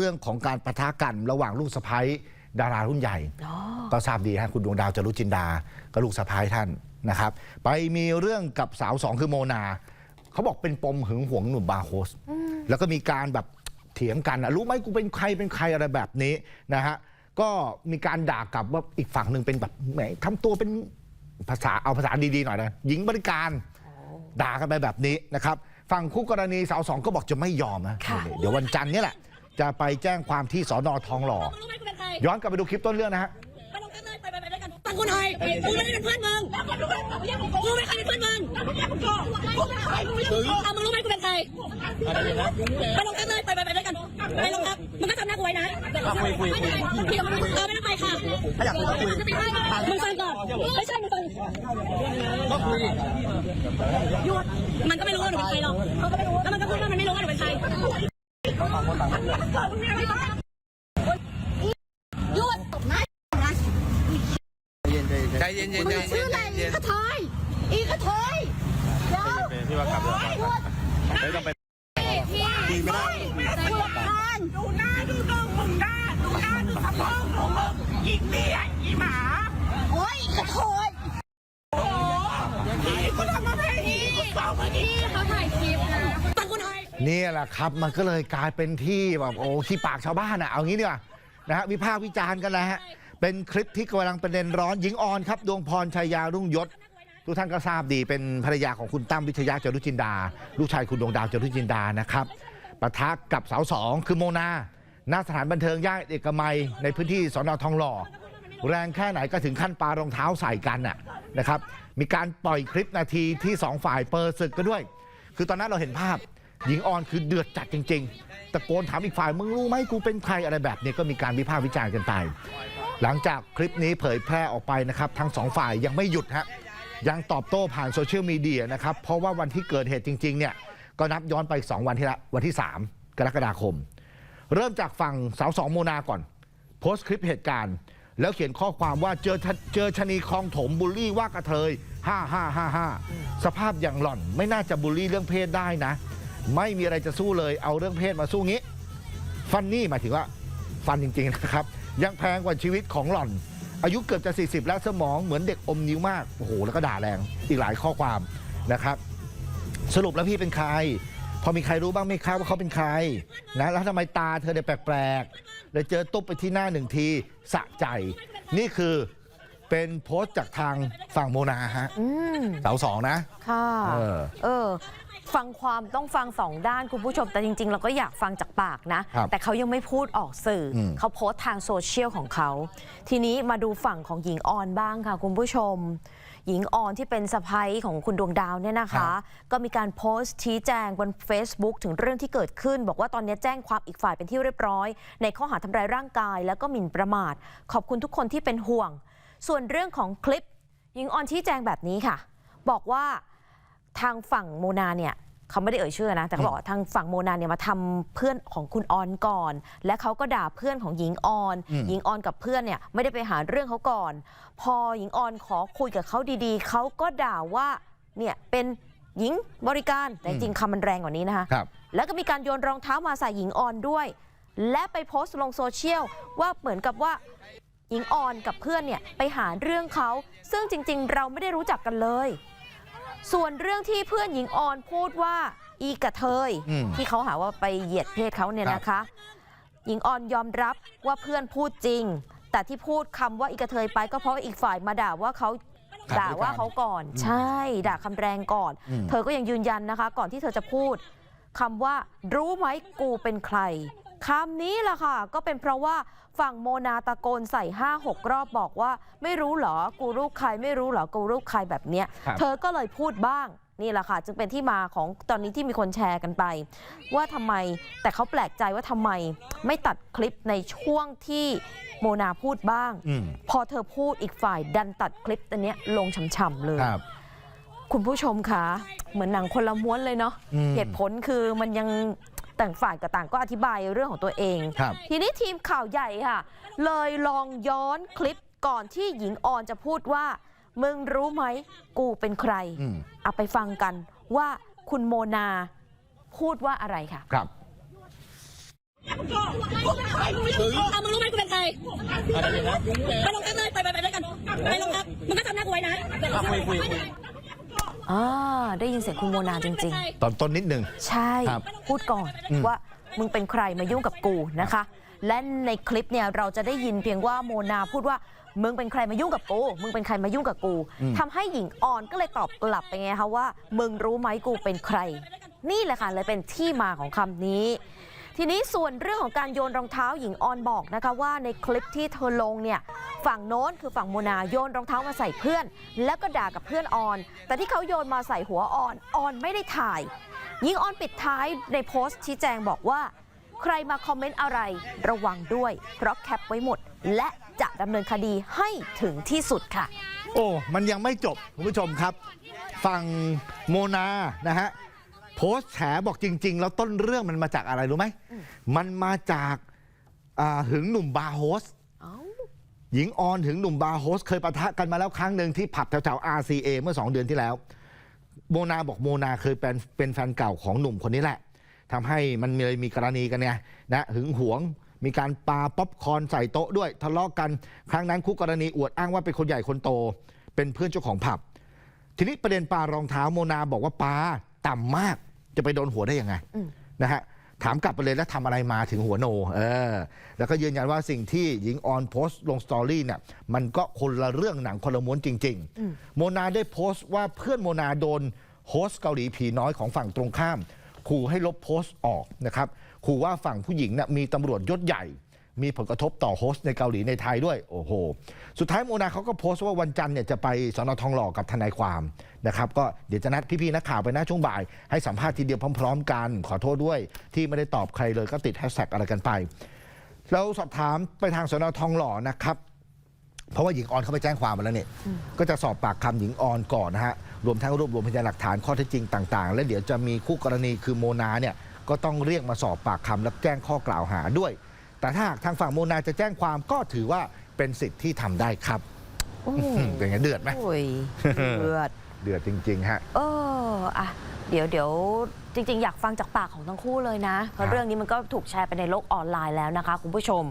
เรื่องของการประทะกันระหว่างลูกสะพ้ยดารารุ่นใหญ่อ๋อก็ทราบดีฮะคุณดวงดาวจรุจินดาก็ลูกสะพ้ายท่านนะครับ ไปมีเรื่องกับสาวสองคือโมนา เขาบอกเป็นปมหึงหวงหนุ่มบาร์โฮส แล้วก็มีการแบบเถียงกันอะรู้ไหมกูเป็นใครเป็นใครอะไรแบบนี้นะฮะก็มีการด่ากลับว่าอีกฝั่งหนึ่งเป็นแบบแหมทำตัวเป็นภาษาเอาภาษาดีๆหน่อยนะหญิงบริการด่ากันไปแบบนี้นะครับฝั่งคู่กรณีสาวสองก็บอกจะไม่ยอมนะค่ะนี่เดี๋ยววันจันทร์เนี่ยแหละ จะไปแจ้งความที่สอนอทองหล่อรู้ไหมกูเป็นใครย้อนกลับไปดูคลิปต้นเรื่องนะฮะ ไปลงกันเลยไปไปไปด้วยกันฟังกูหน่อยกูไม่ได้เป็นเพื่อนมึงกูไม่เคยเป็นเพื่อนมึงเอามึงรู้ไหมกูเป็นใครไปลงกันเลยไปไปไปด้วยกันไปลงครับมึงก็จำหน้ากูไว้นะพี่เออไม่ต้องไปค่ะมึงฟังก่อนไม่ใช่มึงฟังหยุดมันก็ไม่รู้ว่าหนูเป็นใครหรอกแล้วมันก็พูดว่ามันไม่รู้ว่าหนูเป็นใครหยุด ใจเย็นๆใจเย็นๆใจชื่ออะไรเย็นกระเทยอีกระเทยเดี๋ยวพี่ว่ากลับเลยหยุดไม่ต้องไปพี่ไม่ได้หยุดก่อนดูหน้าดูนมมึงหน้าดูหน้าดูสะโพกของมึงอีเมียอีหมาโอ้ยกระเทยกูทำมาแบบนี้กูสาวมาดีพี่เขาถ่ายคลิปนะฟังกูห น่อยนี่แหละครับมันก็เลยกลายเป็นที่แบบโอ้ที่ปากชาวบ้านอะเอางี้ดีกว่านะฮะวิพากษ์วิจารณ์กันนะฮะเป็นคลิปที่กำลังประเด็นร้อนหญิงออนครับดวงพรชัยยารุ่งยศ ทุกท่านก็ทราบดีเป็นภรรยาของคุณตั้มวิทยาจารุจินดา ลูกชายคุณดวงดาวจารุจินดานะครับปะทะกับสาวสองคือโมนาหน้าสถานบันเทิงย่านเอกมัยในพื้นที่สอนอทองหล่อ แรงแค่ไหนก็ถึงขั้นปารองเท้าใส่กันน่ะนะครับ มีการปล่อยคลิปนาทีที่สองฝ่ายเปิดศึกกันด้วย คือตอนนั้นเราเห็นภาพ หญิงออนคือเดือดจัดจริง ๆ ตะโกนถามอีกฝ่ายมึงรู้ไหมกูเป็นใครอะไรแบบนี้ก็มีการวิพากษ์วิจารณ์กันไป หลังจากคลิปนี้เผยแพร่ออกไปนะครับทั้งสองฝ่ายยังไม่หยุดฮะยังตอบโต้ผ่านโซเชียลมีเดียนะครับเพราะว่าวันที่เกิดเหตุจริงๆเนี่ยก็นับย้อนไป 2 วันที่ละวันที่ 3 กรกฎาคม เริ่มจากฝั่งสาวสองโมนาก่อน โพสต์คลิปเหตุการณ์ แล้วเขียนข้อความว่าเจอเจอชะนีคลองถมบูลลี่ว่ากระเทย 5555 สภาพอย่างหล่อนไม่น่าจะบูลลี่เรื่องเพศได้นะ ไม่มีอะไรจะสู้เลยเอาเรื่องเพศมาสู้งี้ ฟันนี่หมายถึงว่า ฟันจริง ๆ นะครับ ยังแพงกว่าชีวิตของหล่อน อายุเกือบจะ 40 แล้วสมองเหมือนเด็กอมนิ้วมาก โอ้โห แล้วก็ด่าแรงอีกหลายข้อความนะครับ สรุปแล้วพี่เป็นใคร พอมีใครรู้บ้างไหมครับว่าเขาเป็นใครนะแล้วทำไมตาเธอเนี่ยแปลกๆเลยเจอตุ๊บไปที่หน้าหนึ่งทีสะใจ นี่คือเป็นโพสต์จากทางฝั่งโมนาฮะอืมสาวสองนะ ค่ะ เออ เออ ฟังความต้องฟังสองด้านคุณผู้ชม แต่จริง ๆ เราก็อยากฟังจากปากนะ ครับแต่เขายังไม่พูดออกสื่ออม เขาโพสต์ทางโซเชียลของเขา ทีนี้มาดูฝั่งของหญิงออนบ้างค่ะ คุณผู้ชม หญิงออนที่เป็นสะพ้ยของคุณดวงดาวเนี่ยนะคะ ก็มีการโพสต์ชี้แจงบน Facebook ถึงเรื่องที่เกิดขึ้น บอกว่าตอนนี้แจ้งความอีกฝ่ายเป็นที่เรียบร้อย ในข้อหาทำร้ายร่างกาย แล้วก็หมิ่นประมาท ขอบคุณทุกคนที่เป็นห่วง ส่วนเรื่องของคลิป หญิงออนชี้แจงแบบนี้ค่ะ บอกว่า ทางฝั่งโมนาเนี่ยเขาไม่ได้เอ่ยชื่อนะ แต่เขาบอกว่าทางฝั่งโมนาเนี่ยมาทำเพื่อนของคุณออนก่อน และเขาก็ด่าเพื่อนของหญิงออนอืมหญิงออนกับเพื่อนเนี่ยไม่ได้ไปหาเรื่องเขาก่อน พอหญิงออนขอคุยกับเขาดีๆ เขาก็ด่าว่าเนี่ยเป็นหญิงบริการแต่จริงๆคำมันแรงกว่านี้นะคะครับแล้วก็มีการโยนรองเท้ามาใส่หญิงออนด้วย และไปโพสต์ลงโซเชียลว่าเหมือนกับว่าหญิงออนกับเพื่อนเนี่ยไปหาเรื่องเขาซึ่งจริง ๆ เราไม่ได้รู้จักกันเลย ส่วนเรื่องที่เพื่อนหญิงออนพูดว่าอีกระเทย อืม ที่เขาหาว่าไปเหยียดเพศเขาเนี่ยนะคะ หญิงออนยอมรับว่าเพื่อนพูดจริง แต่ที่พูดคำว่าอีกระเทยไปก็เพราะว่าอีกฝ่ายมาด่าว่าเขาครับด่าว่าเขาก่อน ใช่ ด่าคำแรงก่อน อืม เธอก็ยังยืนยันนะคะ ก่อนที่เธอจะพูดคำว่ารู้ไหมกูเป็นใคร คำนี้ล่ะค่ะ ก็เป็นเพราะว่าฝั่งโมนาตะโกนใส่ห้าหกรอบบอกว่า ไม่รู้เหรอ กูรูปใครไม่รู้เหรอ กูรูปใครแบบเนี้ยครับเธอก็เลยพูดบ้าง นี่แหละค่ะ จึงเป็นที่มาของตอนนี้ที่มีคนแชร์กันไป ว่าทำไมแต่เขาแปลกใจว่าทำไมไม่ตัดคลิปในช่วงที่โมนาพูดบ้างอืมพอเธอพูดอีกฝ่ายดันตัดคลิปอันเนี้ยลงฉ่ำๆเลยครับคุณผู้ชมคะเหมือนหนังคนละม้วนเลยเนาะอืมเหตุผลคือมันยัง ต่างฝ่ายกับต่างก็อธิบายเรื่องของตัวเอง ครับ ทีนี้ทีมข่าวใหญ่ค่ะ เลยลองย้อนคลิปก่อนที่หญิงออนจะพูดว่า มึงรู้ไหมกูเป็นใครอืม เอาไปฟังกันว่าคุณโมนาพูดว่าอะไรค่ะ ครับอเอามึงรู้ไหมกูเป็นใครไปโรงพักเลย ไปไปไปด้วยกัน ไปโรงพักมึงก็ทำหน้ากูไว้นะ อ่าได้ยินเสียงคุณโมนาจริงๆตอนต้นนิดหนึ่งใช่ ครับ พูดก่อนอืมว่ามึงเป็นใครมายุ่งกับกูนะคะ และในคลิปเนี่ยเราจะได้ยินเพียงว่าโมนาพูดว่ามึงเป็นใครมายุ่งกับกูมึงเป็นใครมายุ่งกับกูทำให้หญิงอ่อนก็เลยตอบกลับไปไงคะว่า มึงรู้ไหมกูเป็นใคร นี่แหละค่ะเลยเป็นที่มาของคำนี้ ทีนี้ส่วนเรื่องของการโยนรองเท้าหญิงออนบอกนะคะว่าในคลิปที่เธอลงเนี่ย ฝั่งโน้นคือฝั่งโมนาโยนรองเท้ามาใส่เพื่อน แล้วก็ด่ากับเพื่อนออน แต่ที่เขาโยนมาใส่หัวออนออนไม่ได้ถ่ายหญิงออนปิดท้ายในโพสต์ชี้แจงบอกว่า ใครมาคอมเมนต์อะไรระวังด้วย เพราะแคปไว้หมด และจะดำเนินคดีให้ถึงที่สุดค่ะ โอ้ มันยังไม่จบคุณผู้ชมครับ ฝั่งโมนานะฮะโพสต์แฉบอกจริง ๆ แล้วต้นเรื่องมันมาจากอะไรรู้ไหม มันมาจากอ่าหึงหนุ่มบาร์โฮส เอ้า หญิงออนถึงหนุ่มบาโฮสเคยปะทะกันมาแล้วครั้งหนึ่งที่ผับแถวๆ RCA เมื่อ 2 เดือนที่แล้ว โมนาบอกโมนาเคยเป็นเป็นแฟนเก่าของหนุ่มคนนี้แหละทำให้มันมีมีกรณีกันเนี่ยนะหึงหวงมีการปาป๊อปคอนใส่โต๊ะด้วย ทะเลาะกันครั้งนั้นคู่กรณีอวดอ้างว่าเป็นคนใหญ่คนโต เป็นเพื่อนเจ้าของผับ ทีนี้ประเด็นปารองเท้าโมนาบอกว่าปาต่ำมากจะไปโดนหัวได้ยังไงนะฮะ ถามกลับไปเลยแล้วทำอะไรมาถึงหัวโนเออแล้วก็ยืนยันว่าสิ่งที่หญิงออนโพสต์ลงสตอรี่เนี่ยมันก็คนละเรื่องหนังคนละม้วนจริง ๆ โมนาได้โพสต์ว่าเพื่อนโมนาโดนโฮสต์เกาหลีผีน้อยของฝั่งตรงข้าม ขู่ให้ลบโพสต์ออกนะครับขู่ว่าฝั่งผู้หญิงเนี่ยมีตำรวจยศใหญ่ มีผลกระทบต่อโฮสต์ในเกาหลีในไทยด้วยโอ้โห สุดท้ายโมนาเขาก็โพสต์ว่าวันจันทร์เนี่ยจะไปสนทองหล่อกับทนายความนะครับก็เดี๋ยวจะนัดพี่ๆนักข่าวไปนะช่วงบ่าย ให้สัมภาษณ์ทีเดียวพร้อม ๆ กันขอโทษด้วย ที่ไม่ได้ตอบใครเลยก็ติดแฮชแท็กอะไรกันไป เราสอบถามไปทางสนทองหล่อนะครับเพราะว่าหญิงออนเขาไปแจ้งความมาแล้วเนี่ย ก็จะสอบปากคำหญิงออนก่อนนะฮะ รวมทั้งรวบรวมพยานหลักฐานข้อเท็จจริงต่างๆ และเดี๋ยวจะมีคู่กรณีคือโมนาเนี่ย ก็ต้องเรียกมาสอบปากคำและแจ้งข้อกล่าวหาด้วย แต่ถ้าหากทางฝั่งโมนาจะแจ้งความก็ถือว่าเป็นสิทธิ์ที่ทำได้ครับโอ้อืมเป็นไงเดือดไหม โอ้ยเลือด เดือดจริง ๆ ฮะ เอออะเดี๋ยวเดี๋ยวจริง ๆ อยากฟังจากปากของทั้งคู่เลยนะ เพครัราะบ เรื่องนี้มันก็ถูกแชร์ไปในโลกออนไลน์แล้วนะคะ คุณผู้ชม